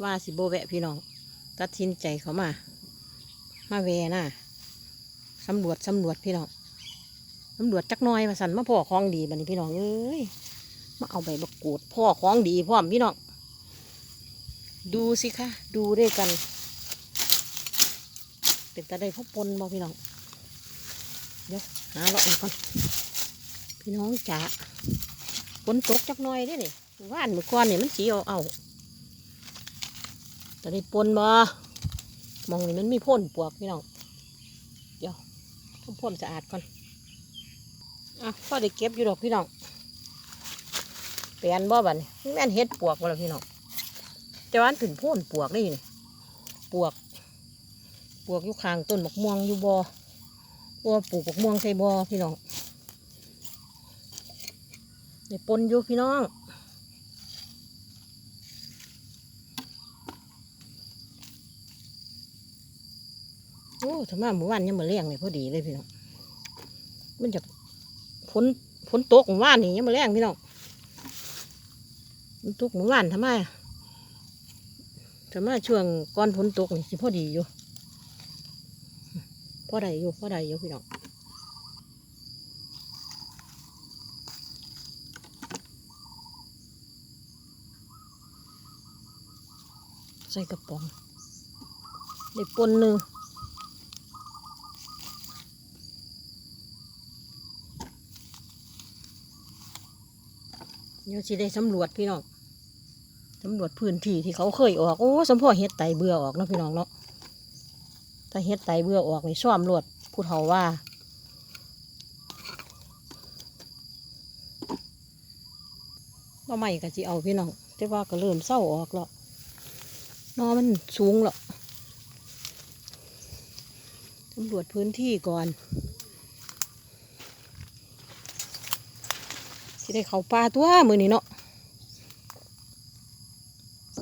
ว่าสิโบแวะพี่น้อง ตัดสินใจเขามา มาแวน่ะสำรวจสำรวจพี่น้องสำรวจจักน้อยมาสั่นมาพ่อของดีบัดนี้พี่น้องเอ้ยมาเอาใบบักกูดพ่อของดีพร้อมพี่น้องดูสิคะดูด้วยกัน เป็นตาได้พบปนบ่พี่น้องเดี๋ยวหาเราอีกก่อนพี่น้องจ๋าฝนตกจักน้อยเด้นี่ว่านมือก่อนนี่มันสีเอาเอา ตาได้ปนบ่มองนี่มันมีพ่นปวกพี่น้อง เดี๋ยวทำพ่นสะอาดก่อน อะพ่อได้เก็บอยู่ดอกพี่น้องเปลี่ยนบ่บัดนี้แม่นเฮ็ดปวกบ่ล่ะพี่น้องแต่ว่าอันถึงพ่นปวกนี่นี่ปวกปลูกอยู่ข้างต้นมะม่วงอยู่บอ่บัวปลูกมะม่วงใส่บอ่พี่น้องในปนอยู่พี่น้อง โอ้ถ้ามาหมู่บ้านยังมาเลี้ยงเลยพอดีเลยพี่น้อง มันจะฝนฝนตกหมู่บ้านนี่ยังมาเลี้ยงพี่น้องฝนตกหมู่บ้านทำไมถ้ามช่วงก่อนฝนตกนี่สิพอดีอยู่พ่อใดอยู่พ่อใดอยู่พี่น้องใส่กระป๋องได้ปนหนึ่ง เดี๋ยวสิได้สำรวจพี่น้องสำรวจพื้นที่ที่เขาเคยออกโอ้สมพ่อเฮ็ดไตเบื่อออกเนาะพี่น้องเนาะถ้าเฮ็ดไตเบื่อออกนี่ซ่อมรวดผู้เฒ่าว่าเราใหม่ก็สิเอาพี่น้องแต่ว่าก็เริ่มเศร้าออกแล้วนอมันสูงแล้วตำรวจพื้นที่ก่อน ได้เขาป่าตัวมือนี้เนาะ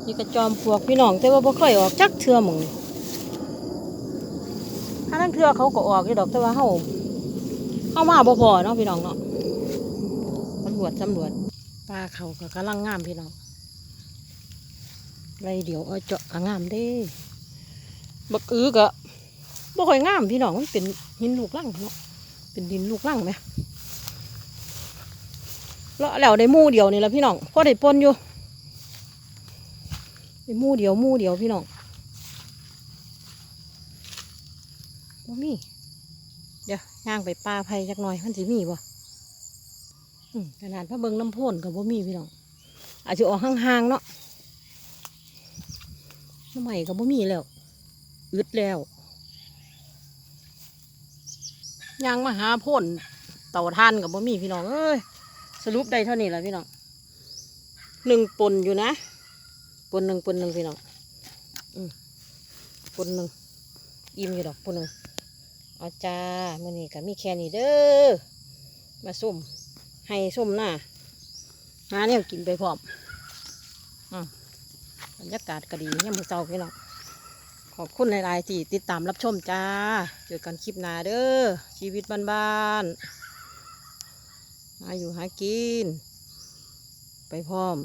นี่กระจอมปวกพี่น้องแต่ว่าบ่เคยออกจักเทื่อหมึงถ้านั่นเทือเขาก็ออกอยู่ดอกแต่ว่าเขาเข้ามาบ่พอเนาะพี่น้องเนาะตำรวจตำรวจปลาเขาก็กำลังงามพี่น้องไรเดี๋ยวเอาเจาะก็งามเด้บักอื้อก็บ่ค่อยงามพี่น้องมันเป็นหินลูกลังเนาะเป็นดินลูกลังไหม แล้วแล้วได้มู่เดียวนี่แหละพี่น้องพอได้ปนอยู่ได้มู่เดียวมู่เดียวพี่น้องบ่มีเดี๋ยวย่างไปป่าไผ่จักหน่อยมันสิมีบ่ขนาดพระเบิงน้ำพ่นกับบ่มีพี่น้องอาจจะออกห่างๆเนาะน้ำใหม่กับบ่มีแล้วอึดแล้วย่างมาหาพ่นเต่าท่านกับบ่มีพี่น้องเอ้ย สรุปได้เท่านี้แหละพี่น้องหนึ่งปนอยู่นะปนหนึ่งปนหนึ่งพี่น้องปนหนึ่งอิ่มอยู่ดอกปนหนึ่งเอาจ้ามื่อนี้ก็มีแค่นี้เด้อมาส้มให้ส้มหน้าหาเนี่ยกินไปพร้อมอบรรยากาศก็ดียังมือเศร้าพี่น้องขอบคุณหลายๆที่ติดตามรับชมจ้า เจอกันคลิปหน้าเด้อชีวิตบ้านๆ มาอยู่หากิน ไปพร้อม